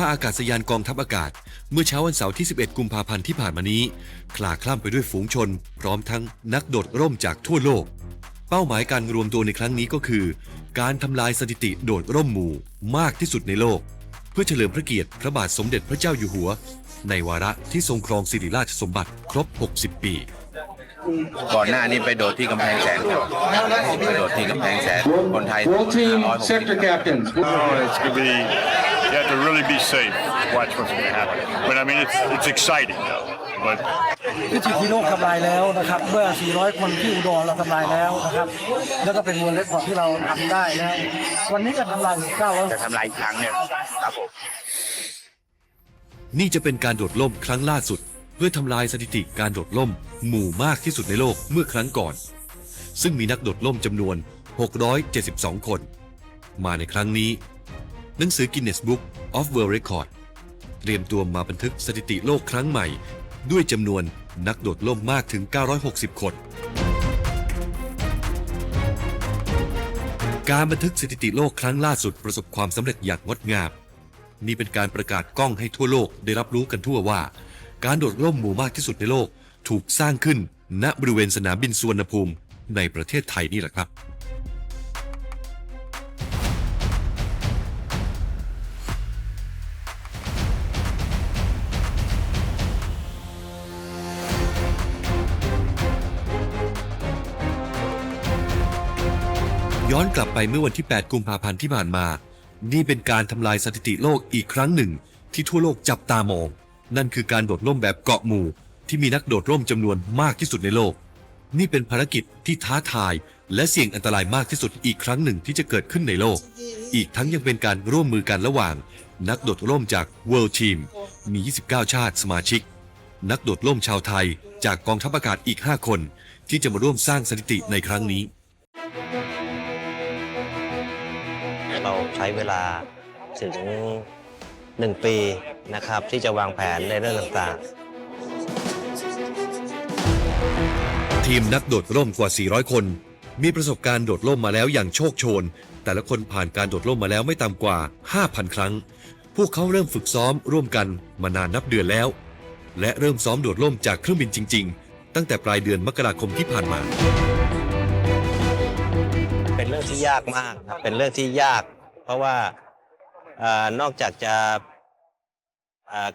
ท่าอากาศยานกองทัพอากาศ เมื่อเช้าวันเสาร์ที่ 11 กุมภาพันธ์ที่ผ่านมานี้คลาคล่ำไปด้วยฝูงชน พร้อมทั้งนักโดดร่มจากทั่วโลก เป้าหมายการรวมตัวในครั้งนี้ก็คือ การทำลายสถิติโดดร่มหมู่มากที่สุดในโลก เพื่อเฉลิมพระเกียรติพระบาทสมเด็จพระเจ้าอยู่หัว ในวาระที่ทรงครองสิริราชสมบัติครบ 60 ปีก่อนหน้านี้ไปโดดที่กำแพงแสนครับไปโดดที่กำแพงแสนคนไทย Roll team, sector 560 captains. Oh, it's going to be, you have to really be safe. Watch what's going to happen. But I mean, it's, it's exciting though. But พิจิตรที่โลกทำลายแล้วนะครับ เมื่อ 400 คนที่อุดรเราทำลายแล้วนะครับ แล้วก็เป็นเวอร์เล็กของที่เราทำได้แล้ววันนี้ก็ทำลาย900จะทำลายอีกครั้งเนี่ยครับผมนี่จะเป็นการโดดร่มครั้งล่าสุด เพื่อทำลายสถิติการโดดร่ม หมู่มากที่สุดในโลกเมื่อครั้งก่อน ซึ่งมีนักโดดร่มจำนวน 672 คน มาในครั้งนี้ หนังสือ Guinness Book of World Record เตรียมตัวมาบันทึกสถิติโลกครั้งใหม่ ด้วยจำนวนนักโดดร่มมากถึง 960 คน การบันทึกสถิติโลกครั้งล่าสุดประสบความสำเร็จอย่างงดงาม นี่เป็นการประกาศกล้องให้ทั่วโลกได้รับรู้กันทั่วว่า การโดดร่มหมู่มากที่สุดในโลกถูกสร้างขึ้นณบริเวณสนามบินสุวรรณภูมิในประเทศไทยนี่แหละครับ ย้อนกลับไปเมื่อวันที่ 8 กุมภาพันธ์ที่ผ่านมา นี่เป็นการทำลายสถิติโลกอีกครั้งหนึ่ง ที่ทั่วโลกจับตามอง นั่นคือการโดดร่มแบบเกาะหมู่ ที่มีนักโดดร่มจำนวนมากที่สุดในโลก นี่เป็นภารกิจที่ท้าทาย และเสี่ยงอันตรายมากที่สุดอีกครั้งหนึ่งที่จะเกิดขึ้นในโลก อีกทั้งยังเป็นการร่วมมือกันระหว่าง นักโดดร่มจาก World Team มี 29 ชาติสมาชิก นักโดดร่มชาวไทย จากกองทัพอากาศอีก 5 คน ที่จะมาร่วมสร้างสถิติในครั้งนี้ เราใช้เวลาถึง 1 ปีนะครับ ที่จะวางแผนในเรื่องต่างๆ ทีมนักโดดร่มกว่า 400 คน มีประสบการณ์โดดร่มมาแล้วอย่างโชคโชน แต่ละคนผ่านการโดดร่มมาแล้วไม่ต่ำกว่า 5,000 ครั้ง พวกเขาเริ่มฝึกซ้อมร่วมกันมานานนับเดือนแล้ว และเริ่มซ้อมโดดร่มจากเครื่องบินจริง ๆ ตั้งแต่ปลายเดือนมกราคมที่ผ่านมา ยากมากครับเป็นเรื่องที่ยาก เพราะว่าอนอกจากจะ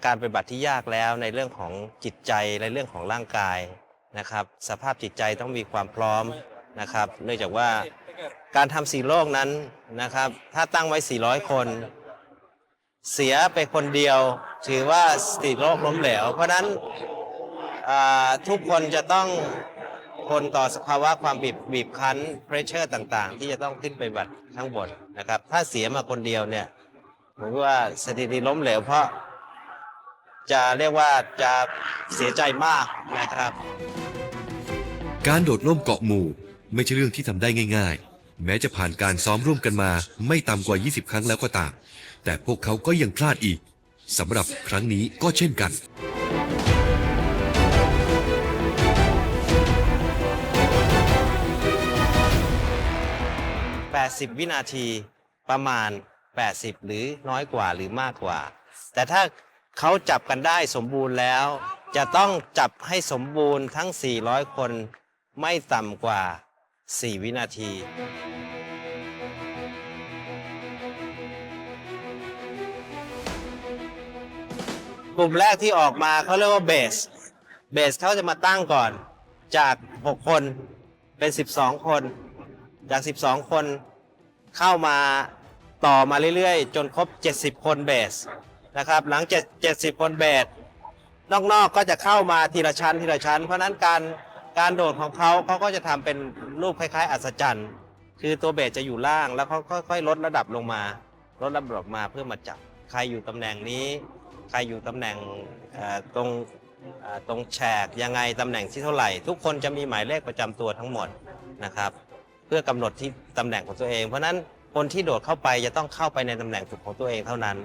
การปฏิบัติที่ยากแล้วในเรื่องของจิตใจในเรื่องของร่างกายนะครับ สภาพจิตใจต้องมีความพร้อมนะครับ เนื่องจากว่าการทำสี่โลกนั้นนะครับ ถ้าตั้งไว้ 400 คน เสียไปคนเดียว ถือว่าสติโลกล้มเหลว เพราะนั้นทุกคนจะต้อง ทนต่อสภาวะความบีบบีบคั้นเพรสเชอร์ต่างๆ ที่จะต้องขึ้นไปบัดข้งบนนะครับ ถ้าเสียมาคนเดียวเนี่ยผมว่าสถิติล้มเหลวเพราะ จะเรียกว่าจะเสียใจมากนะครับ การโดดร่มเกาะหมู่ ไม่ใช่เรื่องที่ทำได้ง่าย ๆ แม้จะผ่านการซ้อมร่วมกันมา ไม่ต่ำกว่า 20 ครั้งแล้วก็ตาม แต่พวกเขาก็ยังพลาดอีกสำหรับครั้งนี้ก็เช่นกัน 80 วินาทีประมาณ 80 หรือน้อยกว่าหรือมากกว่า แต่ถ้าเขาจับกันได้สมบูรณ์แล้ว จะต้องจับให้สมบูรณ์ทั้ง 400 คนไม่ต่ำกว่า 4 วินาทีกลุ่มแรกที่ออกมาเขาเรียกว่าเบส เบสเขาจะมาตั้งก่อนจาก 6 คนเป็น 12 คน จาก 12 คน เข้ามาต่อมาเรื่อยๆ จนครบ 70 คนเบสนะครับ หลังจาก70 คนเบสนอกๆก็จะเข้ามาทีละชั้นทีละชั้น เพราะนั้นการการโดดของเขาเขาก็จะทำเป็นรูปคล้ายๆ อัศจรรย์ คือตัวเบสจะอยู่ล่างแล้วเขาค่อยๆลดระดับลงมา ลดระดับลงมาเพื่อมาจับใครอยู่ตำแหน่งนี้ ใครอยู่ตำแหน่งตรงตรงแฉกยังไงตำแหน่งที่เท่าไหร่ ทุกคนจะมีหมายเลขประจำตัวทั้งหมดนะครับ พื่อกำหนดที่ตำแหน่งของตัวเอง เพราะนั้นคนที่โดดเข้าไปจะต้องเข้าไปในตำแหน่งถูกของตัวเองเท่านั้น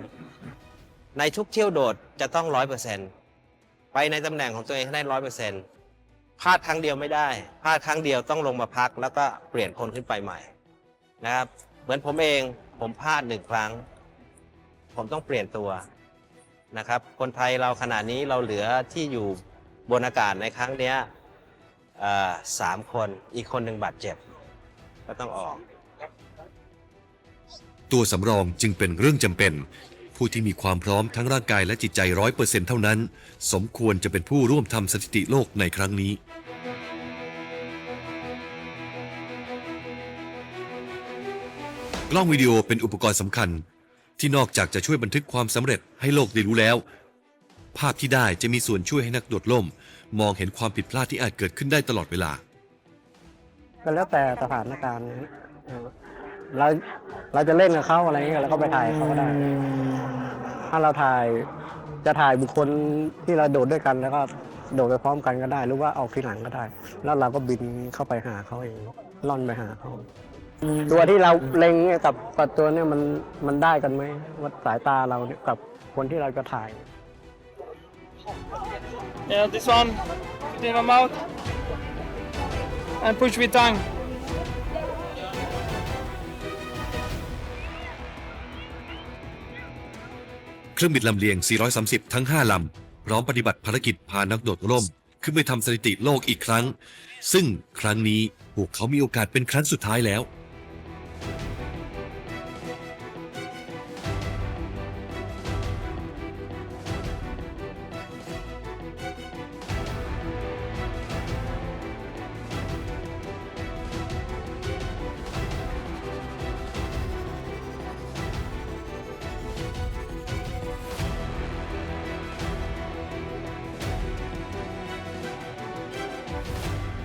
ในทุกเที่ยวโดดจะต้องร้อยเปอร์เซ็นต์ไปในตำแหน่งของตัวเองให้ได้ร้อยเปอร์เซ็นต์พลาดครั้งเดียวไม่ได้พลาดครั้งเดียวต้องลงมาพัก แล้วก็เปลี่ยนคนขึ้นไปใหม่นะครับ เหมือนผมเองผมพลาดหนึ่งครั้ง ผมต้องเปลี่ยนตัวนะครับ คนไทยเราขณะนี้เราเหลือที่อยู่บนอากาศในครั้งเนี้ยสามคนอีกคนหนึ่งบาดเจ็บ ก็ต้องออก ตัวสำรองจึงเป็นเรื่องจำเป็น ผู้ที่มีความพร้อมทั้งร่างกายและจิตใจร้อยเปอร์เซ็นต์เท่านั้น สมควรจะเป็นผู้ร่วมทำสถิติโลกในครั้งนี้ กล้องวิดีโอเป็นอุปกรณ์สำคัญ ที่นอกจากจะช่วยบันทึกความสำเร็จให้โลกได้รู้แล้ว ภาพที่ได้จะมีส่วนช่วยให้นักโดดร่ม มองเห็นความผิดพลาดที่อาจเกิดขึ้นได้ตลอดเวลา ก็แล้วแต่สถานการณ์นะเออเราเราจะเล่นกับเขาอะไรเงี้ยเราก็ไปถ่ายเขาก็ได้ ถ้าเราถ่ายจะถ่ายบุคคลที่เราโดดด้วยกันแล้วก็โดดไปพร้อมกันก็ได้ หรือว่าออกทีหลังก็ได้ แล้วเราก็บินเข้าไปหาเขาเองล่อนไปหาเขาตัวที่เราเล็งเนี่ยกับกับตัวเนี่ยมันมันได้กันไหมว่าสายตาเราเนี่ยกับคนที่เราจะถ่าย Yeah, this one. Put in my mouth. And push with tongue. เครื่องบินลำเลียง 430 ทั้ง 5 ลำ พร้อมปฏิบัติภารกิจพานักโดดร่ม ขึ้นไปทำสถิติโลกอีกครั้ง ซึ่งครั้งนี้พวกเขามีโอกาสเป็นครั้งสุดท้ายแล้ว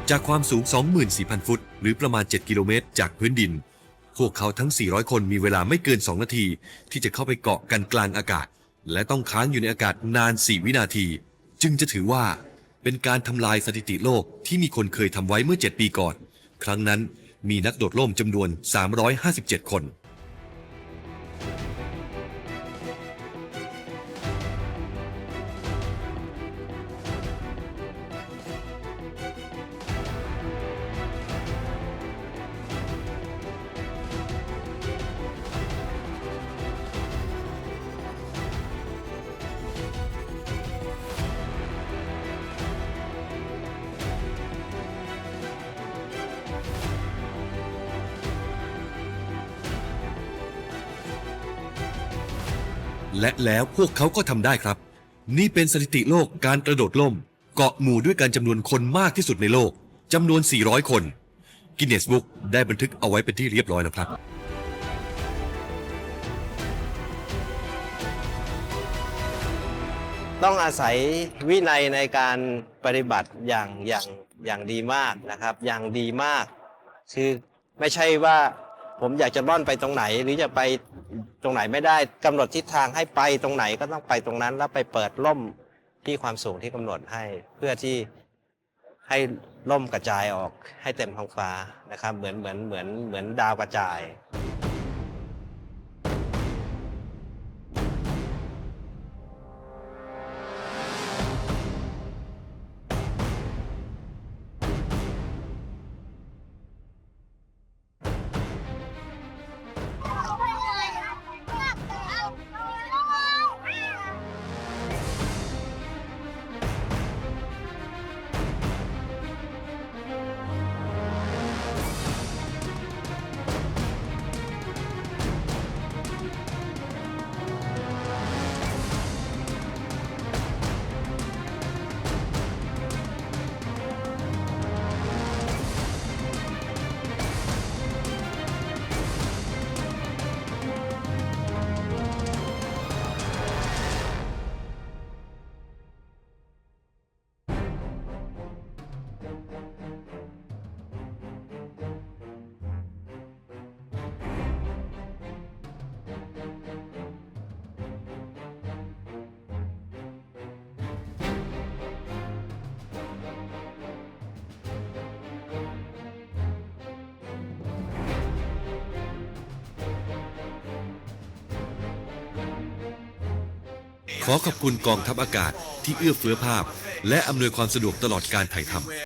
จากความสูง 24,000 ฟุต หรือประมาณ 7 กิโลเมตร จากพื้นดิน พวกเขาทั้ง 400 คนมีเวลาไม่เกิน 2 นาที ที่จะเข้าไปเกาะกันกลางอากาศ และต้องค้างอยู่ในอากาศนาน 4 วินาที จึงจะถือว่า เป็นการทำลายสถิติโลกที่มีคนเคยทำไว้เมื่อ 7 ปีก่อน ครั้งนั้นมีนักโดดร่มจำนวน 357 คน และแล้วพวกเขาก็ทำได้ครับ นี่เป็นสถิติโลกการกระโดดล่ม เกาะหมู่ด้วยการจำนวนคนมากที่สุดในโลกจำนวน 400 คนกินเนสบุ๊กได้บันทึกเอาไว้เป็นที่เรียบร้อยแล้วครับต้องอาศัยวินัยในการปฏิบัติอย่างอย่างอย่างดีมากนะครับ อย่างดีมาก คือไม่ใช่ว่าผมอยากจะล่อนไปตรงไหน หรือจะไป ตรงไหนไม่ได้กำหนดทิศทางให้ไปตรงไหนก็ต้องไปตรงนั้น แล้วไปเปิดล่มที่ความสูงที่กำหนดให้เพื่อที่ให้ล่มกระจายออกให้เต็มท้องฟ้านะครับ เหมือนเหมือนเหมือนเหมือนดาวกระจาย ขอขอบคุณกองทัพอากาศที่เอื้อเฟื้อภาพ และอำนวยความสะดวกตลอดการถ่ายทำ